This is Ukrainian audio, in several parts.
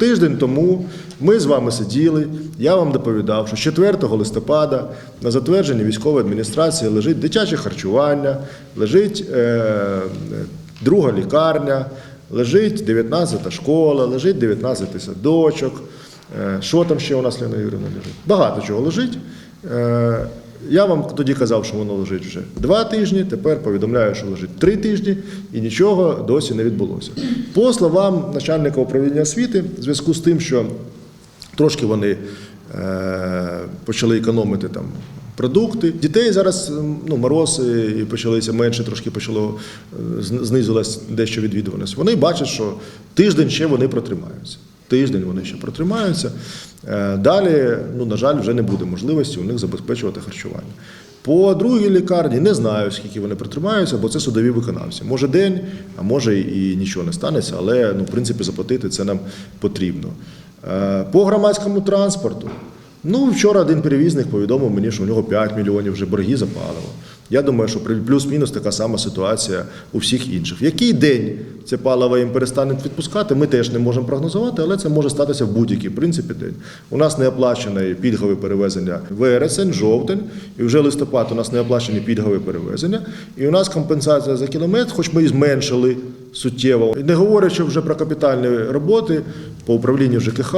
Тиждень тому ми з вами сиділи, я вам доповідав, що 4 листопада на затвердженні військової адміністрації лежить дитяче харчування, лежить е, друга лікарня, лежить 19-та школа, лежить 19 садочок. Е, Що там ще у нас Лена Юрівна лежить? Багато чого лежить. Е, Я вам тоді казав, що воно лежить вже два тижні. Тепер повідомляю, що лежить три тижні, і нічого досі не відбулося. По словам начальника управління освіти, в зв'язку з тим, що трошки вони е, почали економити там. Продукти дітей зараз ну морози і почалися менше, трошки почало е, зн- знизилась дещо відвідуваність. Вони бачать, що тиждень ще вони протримаються. Тиждень вони ще протримаються. Е, Далі, ну на жаль, вже не буде можливості у них забезпечувати харчування. По другій лікарні не знаю, скільки вони протримаються, бо це судові виконавці. Може день, а може і нічого не станеться, але ну, в принципі заплатити це нам потрібно. Е, По громадському транспорту. Ну, вчора один перевізник повідомив мені, що у нього 5 мільйонів вже борги за паливо. Я думаю, що плюс-мінус така сама ситуація у всіх інших. В який день це паливо їм перестануть відпускати, ми теж не можемо прогнозувати, але це може статися в будь-який в принципі день. У нас не оплачене пільгове перевезення вересень, жовтень, і вже листопад у нас не оплачені пільгові перевезення. І у нас компенсація за кілометр, хоч ми і зменшили суттєво. Не говорячи вже про капітальні роботи по управлінню ЖКХ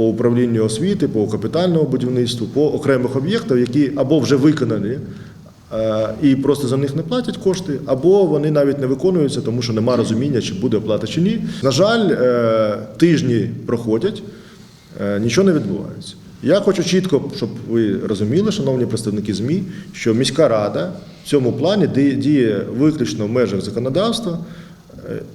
по управлінню освіти, по капітальному будівництву, по окремих об'єктах, які або вже виконані е, і просто за них не платять кошти, або вони навіть не виконуються, тому що немає розуміння, чи буде оплата чи ні. На жаль, е, тижні проходять, е, нічого не відбувається. Я хочу чітко, щоб ви розуміли, шановні представники ЗМІ, що міська рада в цьому плані ді- діє виключно в межах законодавства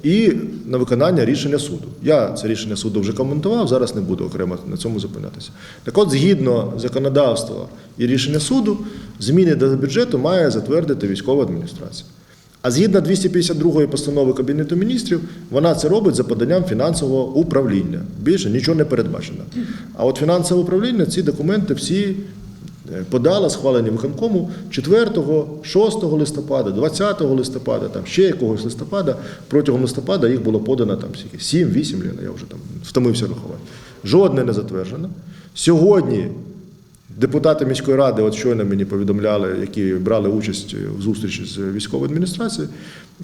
і на виконання рішення суду. Я це рішення суду вже коментував, зараз не буду окремо на цьому зупинятися. Так от, згідно законодавства і рішення суду, зміни до бюджету має затвердити військова адміністрація. А згідно 252 постанови Кабінету міністрів, вона це робить за поданням фінансового управління. Більше нічого не передбачено. А от фінансове управління ці документи всі е, подало, схвалені виконкому 4, 6 листопада, 20 листопада, там ще якогось листопада. Протягом листопада їх було подано там 7-8 ліна, я вже там втомився рахувати. Жодне не затверджено. Сьогодні Депутати міської ради, от щойно мені повідомляли, які брали участь в зустрічі з військовою адміністрацією,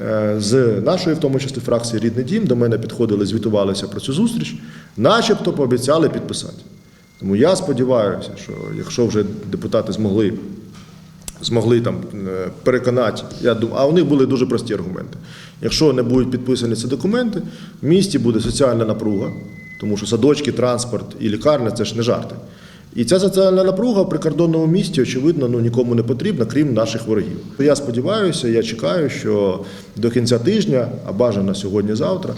е, з нашої, в тому числі фракції Рідний дім, до мене підходили, звітувалися про цю зустріч, начебто пообіцяли підписати. Тому я сподіваюся, що якщо вже депутати змогли, змогли там е, переконати, я думаю, а у них були дуже прості аргументи. Якщо не будуть підписані ці документи, в місті буде соціальна напруга, тому що садочки, транспорт і лікарня це ж не жарти. І ця соціальна напруга в прикордонному місті, очевидно, ну нікому не потрібна, крім наших ворогів. Я сподіваюся, я чекаю, що до кінця тижня, а бажано сьогодні-завтра,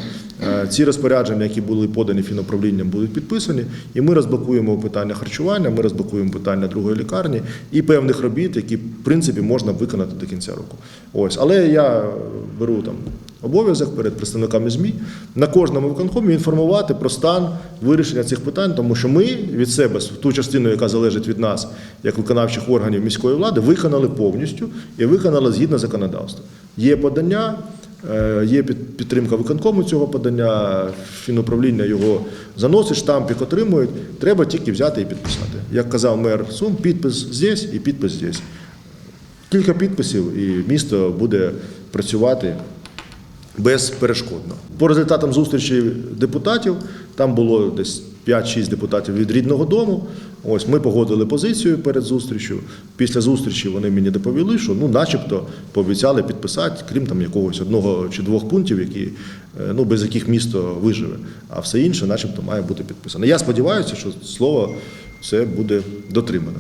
ці розпорядження, які були подані фінуправлінням, будуть підписані, і ми розблокуємо питання харчування, ми розблокуємо питання другої лікарні і певних робіт, які в принципі можна виконати до кінця року. Ось, але я беру там обов'язок перед представниками ЗМІ на кожному виконкомі інформувати про стан вирішення цих питань, тому що ми від себе ту частину, яка залежить від нас, як виконавчих органів міської влади, виконали повністю і виконали згідно законодавства. Є подання. Е, Є підтримка виконкому цього подання, фінуправління його заносить, штампік отримують. Треба тільки взяти і підписати. Як казав мер Сум, підпис здесь і підпис здесь. Кілька підписів, і місто буде працювати безперешкодно. По результатам зустрічі депутатів там було десь 5-6 депутатів від рідного дому. Ось ми погодили позицію перед зустрічю. Після зустрічі вони мені доповіли, що ну, начебто, пообіцяли підписати, крім там якогось одного чи двох пунктів, які е, ну без яких місто виживе. А все інше, начебто, має бути підписано. Я сподіваюся, що слово це буде дотримано.